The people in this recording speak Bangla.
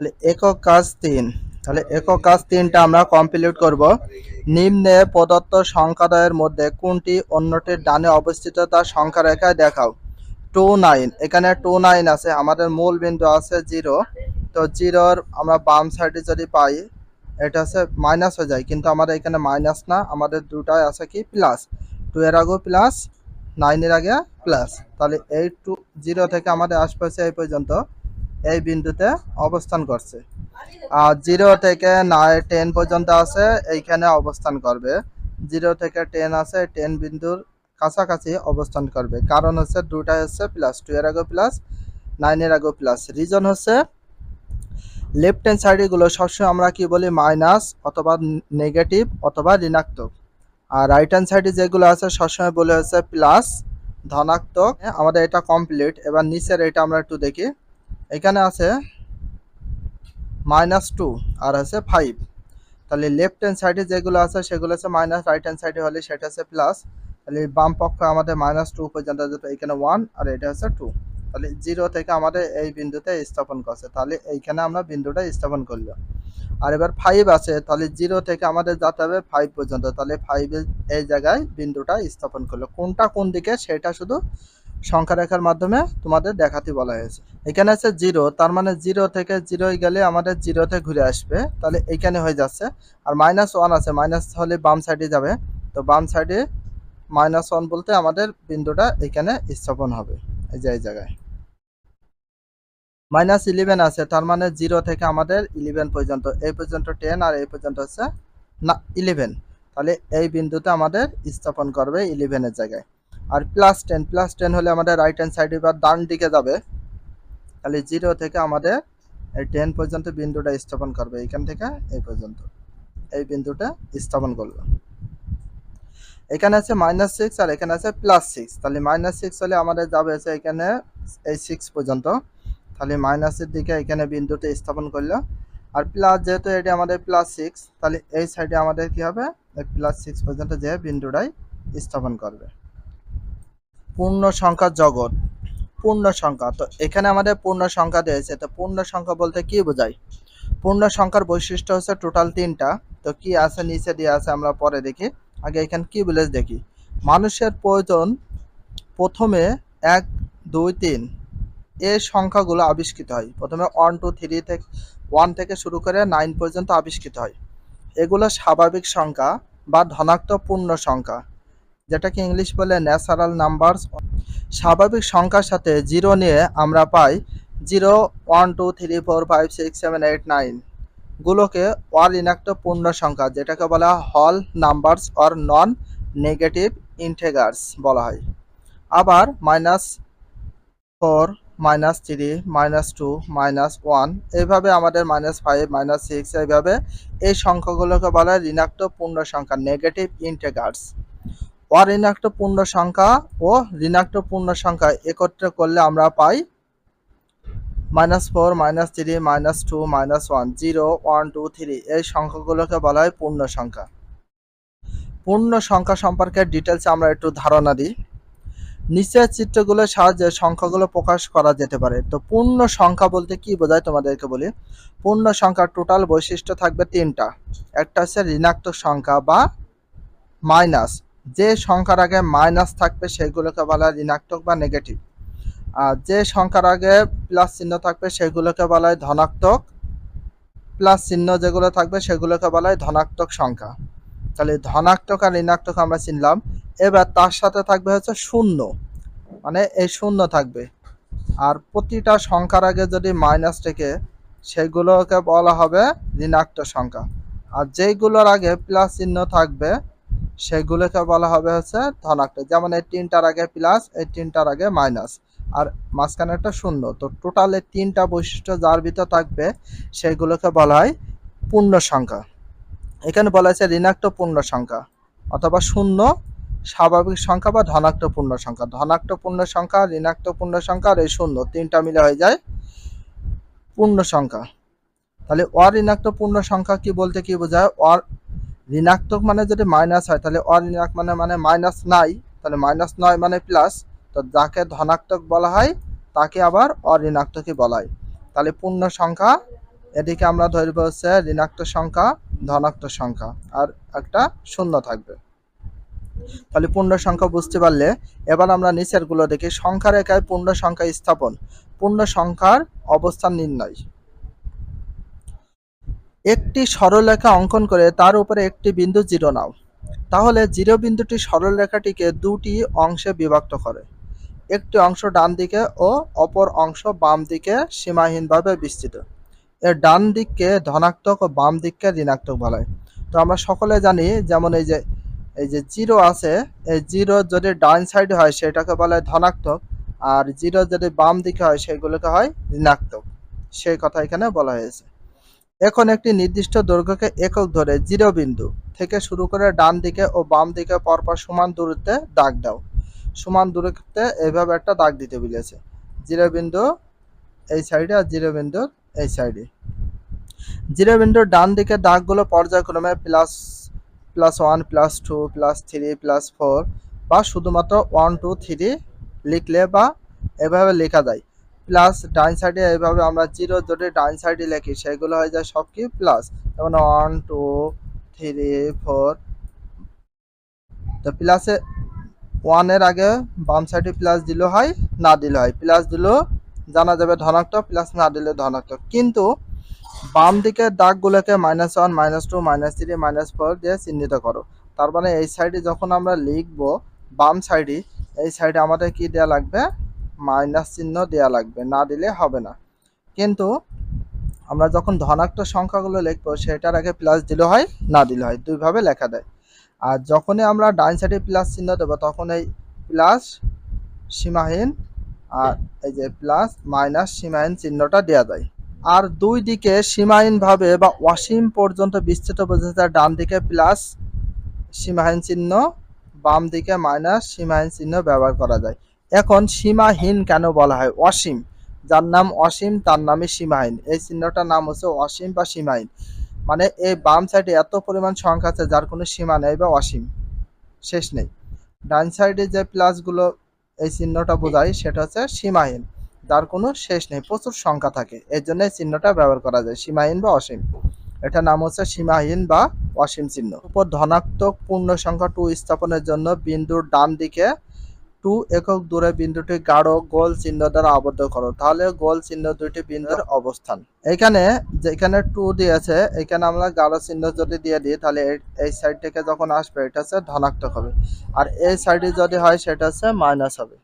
তাহলে একক কাজ তিন। তাহলে একক কাজ তিনটা আমরা কমপ্লিট করব। নিম্নে প্রদত্ত সংখ্যাদয়ের মধ্যে কোনটি অন্যটির ডানে অবস্থিত তার সংখ্যা রেখায় দেখাও। টু নাইন এখানে টু নাইন আছে, আমাদের মূল বিন্দু আছে জিরো তো জিরোর আমরা বাম সাইডে যদি পাই, এটা হচ্ছে মাইনাস হয়ে যায়। কিন্তু আমাদের এখানে মাইনাস না, আমাদের দুটাই আছে কি? প্লাস টু এর আগেও প্লাস নাইনের আগে প্লাস তাহলে এই টু জিরো থেকে আমাদের আশপাশে এই পর্যন্ত। এই বিন্দুতে অবস্থান করছে। আর জিরো থেকে নয় টেন পর্যন্ত আছে, এইখানে অবস্থান করবে। জিরো থেকে টেন আছে টেন বিন্দুর কাছাকাছি অবস্থান করবে। কারণ হচ্ছে দুটাই হচ্ছে প্লাস টু এর আগে প্লাস নাইনের আগে প্লাস রিজন হচ্ছে লেফট হ্যান্ড সাইডগুলো সবসময় আমরা কি বলি? মাইনাস অথবা নেগেটিভ অথবা ঋণাত্মক। আর রাইট হ্যান্ড সাইডে যেগুলো আছে, সবসময় বলে হচ্ছে প্লাস ধনাত্মক। আমাদের এটা কমপ্লিট এবার নিচের এটা আমরা একটু দেখি। এখানে আছে মাইনাস টু আর আছে ফাইভ তাহলে লেফট হ্যান্ড সাইডে যেগুলো আছে, সেগুলো আছে মাইনাস রাইট হ্যান্ড সাইডে হলে সেটা হচ্ছে প্লাস তাহলে বাম পক্ষ আমাদের মাইনাস টু পর্যন্ত যেটা এখানে ওয়ান আর এটা হচ্ছে টু তাহলে জিরো থেকে আমাদের এই বিন্দুতে স্থাপন করছে। তাহলে এইখানে আমরা বিন্দুটা স্থাপন করল আর এবার ফাইভ আছে, তাহলে জিরো থেকে আমাদের যেতে হবে ফাইভ পর্যন্ত। তাহলে ফাইভের এই জায়গায় বিন্দুটা স্থাপন করল। কোনটা কোন দিকে, সেটা শুধু সংখ্যা রেখার মাধ্যমে তোমাদের দেখাতে বলা হয়েছে। এখানে আছে জিরো তার মানে জিরো থেকে জিরোয় গেলে আমাদের জিরোতে ঘুরে আসবে। তাহলে এইখানে হয়ে যাচ্ছে। আর মাইনাস ওয়ান আছে। মাইনাস হলে বাম সাইডে যাবে। তো বাম সাইডে মাইনাস ওয়ান বলতে আমাদের বিন্দুটা এখানে স্থাপন হবে। এই যে এই জায়গায়। মাইনাস ইলেভেন আছে। তার মানে জিরো থেকে আমাদের ইলেভেন পর্যন্ত। এই পর্যন্ত টেন আর এই পর্যন্ত হচ্ছে না ইলেভেন তাহলে এই বিন্দুতে আমাদের স্থাপন করবে ইলেভেনের জায়গায়। আর প্লাস টেন প্লাস টেন হলে আমাদের রাইট হ্যান্ড সাইডে বা ডান দিকে যাবে। তাহলে জিরো থেকে আমাদের এই টেন পর্যন্ত বিন্দুটা স্থাপন করবে, এখান থেকে এই পর্যন্ত। এই বিন্দুটা স্থাপন করল। এখানে আছে মাইনাস সিক্স আর এখানে আছে প্লাস সিক্স তাহলে মাইনাস সিক্স হলে আমাদের যাবে হচ্ছে এখানে এই সিক্স পর্যন্ত। তাহলে মাইনাসের দিকে এখানে বিন্দুটা স্থাপন করল। আর প্লাস যেহেতু এটি আমাদের প্লাস সিক্স তাহলে এই সাইডে আমাদের কি হবে? প্লাস সিক্স পর্যন্ত যে বিন্দুটাই স্থাপন করবে। পূর্ণ সংখ্যার জগৎ। পূর্ণ সংখ্যা তো এখানে আমাদের পূর্ণ সংখ্যা দিয়েছে। তো পূর্ণ সংখ্যা বলতে কি বোঝায়? পূর্ণ সংখ্যার বৈশিষ্ট্য হচ্ছে টোটাল তিনটা। তো কি আছে, নিচে দিয়ে আছে, আমরা পরে দেখি। আগে এখানে কি বলে দেখি? মানুষের প্রয়োজন প্রথমে এক, দুই, তিন। এ সংখ্যাগুলো আবিষ্কৃত হয়। প্রথমে ওয়ান টু থ্রি থেকে ওয়ান থেকে শুরু করে নাইন পর্যন্ত আবিষ্কৃত হয়। এগুলো স্বাভাবিক সংখ্যা বা ধনাত্মক পূর্ণ সংখ্যা যেটাকে ইংলিশ বলে ন্যাচারাল নাম্বারস। স্বাভাবিক সংখ্যার সাথে জিরো নিয়ে আমরা পাই zero, one, two, three, four, five, six, seven, eight, nine. গুলোকে অর ইনাক্ট পূর্ণ সংখ্যা, যেটাকে বলা হল numbers or non negative integers বলা হয়। আবার minus four, minus three, minus two, minus one, এইভাবে আমাদের মাইনাস ফাইভ, মাইনাস সিক্স, এইভাবে এই সংখ্যাগুলোকে বলা হয় ঋণাত্মক পূর্ণ সংখ্যা, নেগেটিভ ইন্টেগার্স। অঋণাত্মক পূর্ণ সংখ্যা ও ঋণাত্মক পূর্ণ সংখ্যা একত্রে করলে আমরা পাই minus four minus three minus two minus one zero one two three এই সংখ্যাগুলোকে বলা হয় পূর্ণ সংখ্যা। পূর্ণ সংখ্যা সম্পর্কে ডিটেলস আমরা একটু ধারণা দিই। নিচের চিত্রগুলোর সাহায্যে সংখ্যাগুলো প্রকাশ করা যেতে পারে। তো পূর্ণ সংখ্যা বলতে কি বোঝায় তোমাদেরকে বলি? পূর্ণ সংখ্যার টোটাল বৈশিষ্ট্য থাকবে তিনটা। একটা হচ্ছে ঋণাত্মক সংখ্যা বা মাইনাস যে সংখ্যার আগে মাইনাস থাকবে সেগুলোকে বলা হয় ঋণাত্মক বা নেগেটিভ আর যে সংখ্যার আগে প্লাস চিহ্ন থাকবে সেগুলোকে বলা হয় ধনাত্মক। প্লাস চিহ্ন যেগুলো থাকবে সেগুলোকে বলা হয় ধনাত্মক সংখ্যা। তাহলে ধনাত্মক আর ঋণাত্মক আমরা চিনলাম। এবার তার সাথে থাকবে হচ্ছে শূন্য। মানে এই শূন্য থাকবে। আর প্রতিটা সংখ্যার আগে যদি মাইনাস থেকে সেগুলোকে বলা হবে ঋণাত্মক সংখ্যা। আর যেইগুলোর আগে প্লাস চিহ্ন থাকবে সেগুলোকে বলা হবে হচ্ছে ধনাত্মক। যেমন এই তিনটার আগে প্লাস এই তিনটার আগে মাইনাস আর মাঝখানে একটা শূন্য। তো টোটাল তিনটা বৈশিষ্ট্য যার ভিতর থাকবে, সেগুলোকে বলা হয় পূর্ণ সংখ্যা। এখানে বলা হয়েছে ঋণাত্মক পূর্ণ সংখ্যা, অথবা শূন্য স্বাভাবিক সংখ্যা বা ধনাত্মক পূর্ণ সংখ্যা। ধনাত্মক পূর্ণ সংখ্যা, ঋণাত্মক পূর্ণ সংখ্যা আর এই শূন্য, তিনটা মিলে হয়ে যায় পূর্ণ সংখ্যা। তাহলে অঋণাত্মক পূর্ণ সংখ্যা কি বলতে কি বোঝায়? অর ঋণাত্মক মানে যদি মাইনাস হয়, তাহলে অঋণাত্মক মানে মানে মাইনাস নাই, তাহলে মাইনাস নয় মানে প্লাস তো যাকে ধনাত্মক বলা হয়, তাকে আবার অঋণাত্মকই বলা হয়। তাহলে পূর্ণ সংখ্যা, এদিকে আমরা ধরবো হচ্ছে ঋণাত্মক সংখ্যা, ধনাত্মক সংখ্যা, আর একটা শূন্য থাকবে। তাহলে পূর্ণ সংখ্যা বুঝতে পারলে, এবার আমরা নিচেরগুলো দেখি। সংখ্যা রেখায় পূর্ণ সংখ্যা স্থাপন। পূর্ণ সংখ্যার অবস্থান নির্ণয়। একটি সরলরেখা অঙ্কন করে তার উপরে একটি বিন্দু জিরো নাও। তাহলে জিরো বিন্দুটি সরলরেখাটিকে দুটি অংশে বিভক্ত করে। একটি অংশ ডান দিকে ও অপর অংশ বাম দিকে সীমাহীনভাবে বিস্তৃত। এর ডান দিককে ধনাত্মক ও বাম দিককে ঋণাত্মক বলা। হয় তো আমরা সকলে জানি যেমন এই যে এই যে জিরো আছে, এই জিরো যদি ডান সাইড হয় সেটাকে বলা হয় ধনাত্মক, আর জিরো যদি বাম দিকে হয় সেগুলোকে হয় ঋণাত্মক। সেই কথা এখানে বলা হয়েছে। এখন একটি নির্দিষ্ট দৈর্ঘ্যকে একক ধরে জিরো বিন্দু থেকে শুরু করে ডান দিকে ও বাম দিকে পরপর সমান দূরত্বে দাগ দাও। সমান দূরত্বে এইভাবে একটা দাগ দিতে বলেছে। জিরো বিন্দু এই সাইডে আর জিরো বিন্দু এই সাইডে। জিরো বিন্দুর ডান দিকে দাগগুলো পর্যায়ক্রমে plus plus one, plus two, plus three, plus four বা শুধুমাত্র ওয়ান, টু, থ্রি লিখলে বা এভাবে লেখা যায়। প্লাস ডাইন সাইডে এইভাবে আমরা জিরো যদি ডাইন সাইডে লিখি, সেগুলো হয়ে যায় সব কি? প্লাস যেমন ওয়ান টু থ্রি ফোর তো প্লাসে ওয়ানের আগে বাম সাইডে প্লাস দিলে হয়, না দিলে হয়। প্লাস দিলেও জানা যাবে ধনাত্মক প্লাস না দিলে ধনাত্মক। কিন্তু বাম দিকের দাগগুলোকে minus one minus two minus three minus four দিয়ে চিহ্নিত করো। তার মানে এই সাইডে যখন আমরা লিখব, বাম সাইডে এই সাইডে আমাদের কি দেওয়া লাগবে? মাইনাস চিহ্ন দেওয়া লাগবে, না দিলে হবে না। কিন্তু আমরা যখন ধনাত্মক সংখ্যাগুলো লিখব, সেটার আগে প্লাস দিলে হয়, না দিলে হয়, দুইভাবে লেখা দেয়। আর যখনই আমরা ডাইন সাইডে প্লাস চিহ্ন দেবো, তখন এই প্লাস সীমাহীন আর এই যে প্লাস মাইনাস সীমাহীন চিহ্নটা দেওয়া যায়। আর দুই দিকে সীমাহীনভাবে বা অসীম পর্যন্ত বিস্তৃত বোঝাতে ডান দিকে প্লাস সীমাহীন চিহ্ন, বাম দিকে মাইনাস সীমাহীন চিহ্ন ব্যবহার করা যায়। এখন সীমাহীন কেন বলা হয়? অসীম। যার নাম অসীম, তার নামে সীমাহীন। এই চিহ্নটার নাম হচ্ছে অসীম বা সীমাহীন। মানে এই বাম সাইডে এত পরিমাণ সংখ্যা আছে যার কোনো সীমা নেই বা অসীম। শেষ নেই। ডান সাইডে যে প্লাসগুলো এই চিহ্নটা বোঝায়, সেটা হচ্ছে সীমাহীন। যার কোনো শেষ নেই, প্রচুর সংখ্যা থাকে। এর জন্য এই চিহ্নটা ব্যবহার করা যায়, সীমাহীন বা অসীম। এটা নাম হচ্ছে সীমাহীন বা অসীম চিহ্ন। উপর ধনাত্মক পূর্ণ সংখ্যা টু স্থাপনের জন্য বিন্দুর ডান দিকে টু একক দূরে বিন্দুটি গাঢ় গোল চিহ্ন দ্বারা আবদ্ধ করো। তাহলে গোল চিহ্ন দুইটি বিন্দুর অবস্থান। এখানে যেখানে টু দিয়েছে, এখানে আমরা গাঢ় চিহ্ন যদি দিয়ে দিই, তাহলে এই- সাইড থেকে যখন আসবে, এটা হচ্ছে ধনাত্মক হবে। আর এই সাইডে যদি হয়, সেটা হচ্ছে মাইনাস হবে।